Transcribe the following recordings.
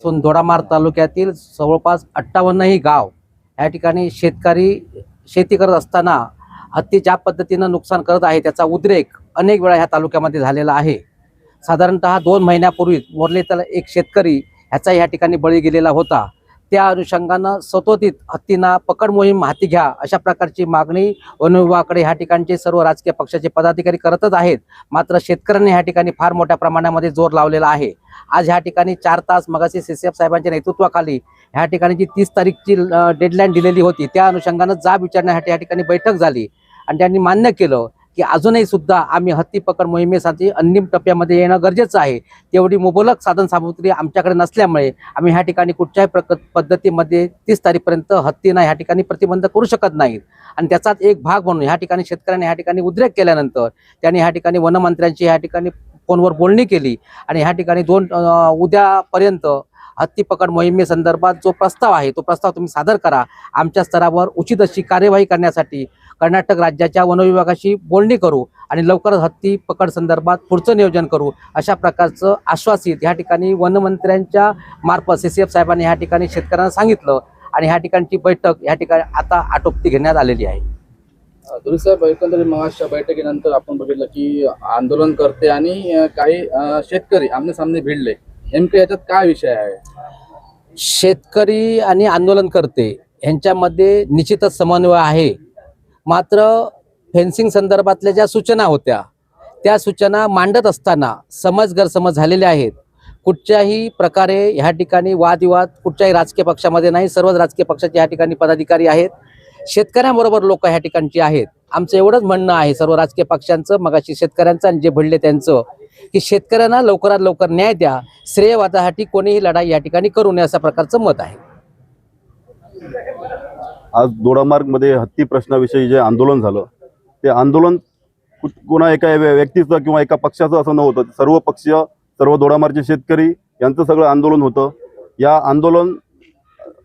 असून दोडामार्ग तालुक्यातील जवळपास अठ्ठावन्नही गाव या ठिकाणी शेतकरी शेती करत असताना हत्ती ज्या पद्धतीनं नुकसान करत आहे त्याचा उद्रेक अनेक वेळा ह्या तालुक्यामध्ये झालेला आहे. साधारणतः दोन महिन्यापूर्वी त्याला एक शेतकरी ह्याचा ह्या ठिकाणी बळी गेलेला होता. त्या अनुषंगानं सतोदित हत्तींना पकड मोहीम हाती घ्या अशा प्रकारची मागणी वन विभागाकडे ह्या ठिकाणचे सर्व राजकीय पक्षाचे पदाधिकारी करतच आहेत. मात्र शेतकऱ्यांनी ह्या ठिकाणी फार मोठ्या प्रमाणामध्ये जोर लावलेला आहे. आज ह्या ठिकाणी चार तास मगाशी सी सी एफ साहेबांच्या नेतृत्वाखाली ह्या ठिकाणी जी तीस तारीखची डेडलाईन दिलेली होती. त्या अनुषंगानं जाब विचारण्यासाठी या ठिकाणी बैठक झाली. आणि त्यांनी मान्य केलं की अजूनही सुद्धा आम्ही हत्ती पकड मोहिमेसाठी अंतिम टप्प्यामध्ये येणं गरजेचं आहे. तेवढी मुबलक साधन सामुग्री आमच्याकडे नसल्यामुळे आम्ही ह्या ठिकाणी कुठच्याही प्रक पद्धतीमध्ये तीस तारीखपर्यंत हत्तींना ह्या ठिकाणी प्रतिबंध करू शकत नाहीत. आणि त्याचाच एक भाग म्हणून ह्या ठिकाणी शेतकऱ्यांनी ह्या ठिकाणी उद्रेक केल्यानंतर त्यांनी ह्या ठिकाणी वनमंत्र्यांची ह्या ठिकाणी फोनवर बोलणी केली आणि ह्या ठिकाणी दोन उद्यापर्यंत हत्ती पकड मोहिमेसंदर्भात जो प्रस्ताव आहे तो प्रस्ताव तुम्ही सादर करा. आमच्या स्तरावर उचित अशी कार्यवाही करण्यासाठी कर्नाटक राज्याच्या वनविभागाशी बोलणी करू आणि लवकरच हत्ती पकड संदर्भात पुढचं नियोजन करू. अशा प्रकारचं आश्वासित ह्या ठिकाणी वनमंत्र्यांच्या मार्फत सी सी एफ साहेबांनी ह्या ठिकाणी शेतकऱ्यांना सांगितलं आणि ह्या ठिकाणची बैठक ह्या ठिकाणी आता आटोपती घेण्यात आलेली आहे. धुळे साहेब एकंदरीत बैठकीनंतर आपण बघितलं की आंदोलन करते आणि काही शेतकरी आमने सामने भिडले. नेमकं याच्यात काय विषय आहे? शेतकरी आणि आंदोलन करते यांच्यामध्ये निश्चितच समन्वय आहे. मात्र फेन्सिंग संदर्भातल्या ज्या सूचना होत्या त्या सूचना मांडत असताना समज गैरसमज झालेले आहेत. कुठच्याही प्रकारे ह्या ठिकाणी वादविवाद कुठच्याही राजकीय पक्षामध्ये नाही. सर्वच राजकीय पक्षाचे ह्या ठिकाणी पदाधिकारी आहेत. शेतकऱ्यांबरोबर लोक ह्या ठिकाणची आहेत. आमचं एवढंच म्हणणं आहे सर्व राजकीय पक्षांचं मगाशी शेतकऱ्यांचं आणि जे भिडले त्यांचं की शेतकऱ्यांना लवकरात लवकर न्याय द्या. श्रेयवादासाठी कोणीही लढाई या ठिकाणी करू नये अशा प्रकारचं मत आहे. आज दोडामार्गमध्ये हत्ती प्रश्नाविषयी जे आंदोलन झालं ते आंदोलन कुणा कोणा एका व्य- व्यक्तीचं किंवा एका पक्षाचं असं नव्हतं. सर्व पक्षीय सर्व दोडामार्गचे शेतकरी यांचं सगळं आंदोलन होतं. या आंदोलन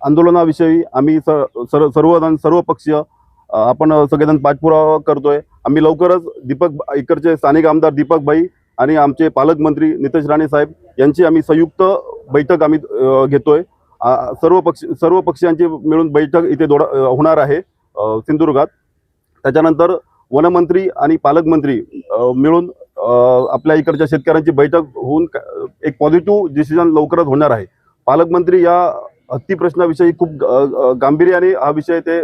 आंदोलनाविषयी आम्ही स सर्व सर्वजण सर्व पक्षीय आपण सगळेजण पाठपुरावा करतोय. आम्ही लवकरच दीपक इकडचे स्थानिक आमदार दीपक भाई आणि आमचे पालकमंत्री नितेश राणे साहेब यांची आम्ही संयुक्त बैठक आम्ही घेतोय. सर्व पक्ष सर्व पक्षांची मिळून बैठक इथे दोडा होणार आहे सिंधुदुर्गात. त्याच्यानंतर वनमंत्री आणि पालकमंत्री मिळून आपल्या इकडच्या शेतकऱ्यांची बैठक होऊन एक पॉझिटिव्ह डिसिजन लवकरच होणार आहे. पालकमंत्री या हत्ती प्रश्नाविषयी खूप गांभीर्याने हा विषय ते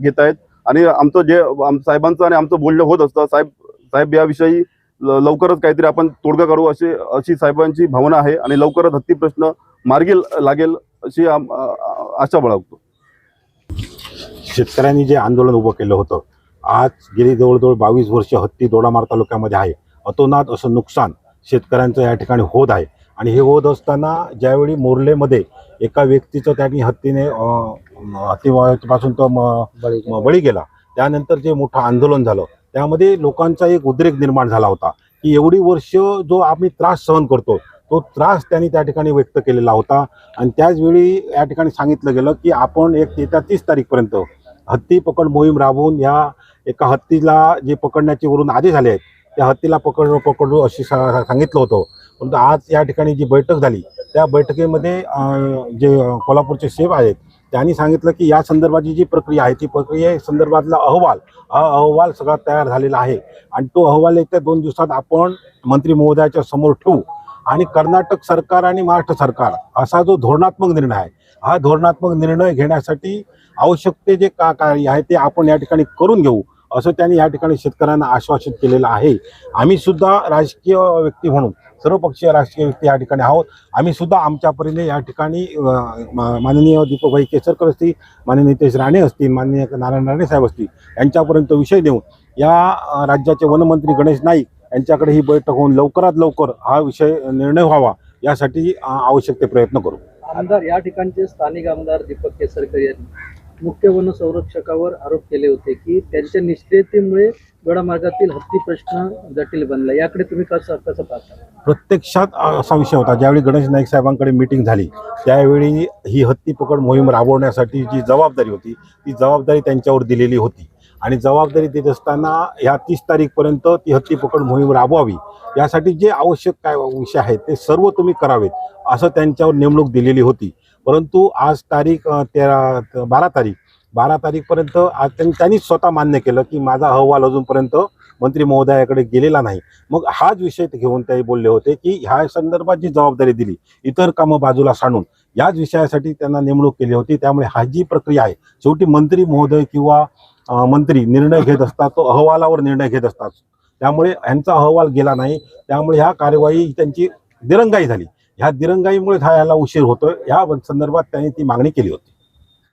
घेत आहेत. आणि आमचं जे आम साहेबांचं आणि आमचं बोलणं होत असतं साहेब साहेब याविषयी ल- लवकरच काहीतरी आपण तोडगा करू अशी अशी साहेबांची भावना आहे आणि लवकरच हत्ती प्रश्न मार्गी लागेल अशी आशा बाळगतो. शेतकऱ्यांनी जे आंदोलन उभं केलं होतं आज गेली जवळजवळ बावीस वर्ष हत्ती दोडामार तालुक्यामध्ये आहे. अतोनात असं नुकसान शेतकऱ्यांचं या ठिकाणी होत आहे. आणि हे होत असताना ज्यावेळी मोर्लेमध्ये एका व्यक्तीचं त्यांनी हत्तीने हत्तीपासून तो म- बळी गेला. त्यानंतर जे मोठं आंदोलन झालं त्यामध्ये लोकांचा एक उद्रेक निर्माण झाला होता की एवढी वर्ष जो आम्ही त्रास सहन करतो तो त्रास त्यांनी त्या ठिकाणी व्यक्त केलेला होता. आणि त्याचवेळी या ठिकाणी सांगितलं गेलं की आपण एक येत्या तीस तारीखपर्यंत हत्ती पकड मोहीम राबवून या एका हत्तीला जे पकडण्याचे वरून आदेश झाले आहेत त्या हत्तीला पकड पकडू अशी सांगितलं होतं. परंतु आज या ठिकाणी जी बैठक झाली त्या बैठकीमध्ये जे कोल्हापूरचे शेफ आहेत त्यांनी सांगितलं की या संदर्भाची जी प्रक्रिया आहे ती प्रक्रिये संदर्भातला अहवाल हा अहवाल सगळा तयार झालेला आहे. आणि तो अहवाल येत्या दोन दिवसात आपण मंत्री महोदयाच्या समोर ठेवू. आणि कर्नाटक सरकार आणि महाराष्ट्र सरकार असा जो धोरणात्मक निर्णय आहे हा धोरणात्मक निर्णय घेण्यासाठी आवश्यक ते जे का कार्य आहे ते आपण या ठिकाणी करून घेऊ असं त्यांनी या ठिकाणी शेतकऱ्यांना आश्वासित केलेलं आहे. आम्ही सुद्धा राजकीय व्यक्ती म्हणून सर्वपक्षीय राजकीय व्यक्ती या ठिकाणी आहोत. आम्ही सुद्धा आमच्या परीने या ठिकाणी मा- माननीय दीपकभाई केसरकर असतील माननीय नितेश राणे असतील माननीय नारायण राणे साहेब असतील यांच्यापर्यंत विषय देऊन या राज्याचे वनमंत्री गणेश नाईक यांच्याकडे ही बैठक होऊन लवकरात लवकर हा विषय निर्णय व्हावा यासाठी आवश्यक ते प्रयत्न करू. आमदार या ठिकाणचे स्थानिक आमदार दीपक केसरकर यांनी मुख्य वन संरक्षकावर आरोप केले होते की त्यांच्या निष्क्रियतेमुळे गडामार्गातील हत्ती प्रश्न जटिल बनला. याकडे तुम्ही कसं कसं पाहता? प्रत्यक्षात असा विषय होता. ज्यावेळी गणेश नाईक साहेबांकडे मिटिंग झाली त्यावेळी ही हत्ती पकड मोहीम राबवण्यासाठी जी जबाबदारी होती ती जबाबदारी त्यांच्यावर दिलेली होती. आणि जबाबदारी देत असताना ह्या तीस तारीखपर्यंत ती हत्ती पकड मोहीम राबवावी यासाठी जे आवश्यक काय विषय आहेत ते सर्व तुम्ही करावेत असं त्यांच्यावर नेमणूक दिलेली होती. परंतु आज तारीख तेरा बारा तारीख बारा तारीखपर्यंत आज स्वतः मान्य केलं की माझा अहवाल अजूनपर्यंत मंत्री महोदयाकडे गेलेला नाही. मग हाच विषय घेऊन ते बोलले होते की ह्या संदर्भात जी जबाबदारी दिली इतर कामं बाजूला सांडून याच विषयासाठी त्यांना नेमणूक केली होती. त्यामुळे हा जी प्रक्रिया आहे शेवटी मंत्री महोदय किंवा मंत्री निर्णय घेत असतात तो अहवालावर निर्णय घेत असतात. त्यामुळे यांचा अहवाल गेला नाही. त्यामुळे ह्या कार्यवाही त्यांची दिरंगाई झाली. ह्या दिरंगाईमुळे हा याला उशीर होतोय. ह्या संदर्भात त्यांनी ती मागणी केली होती.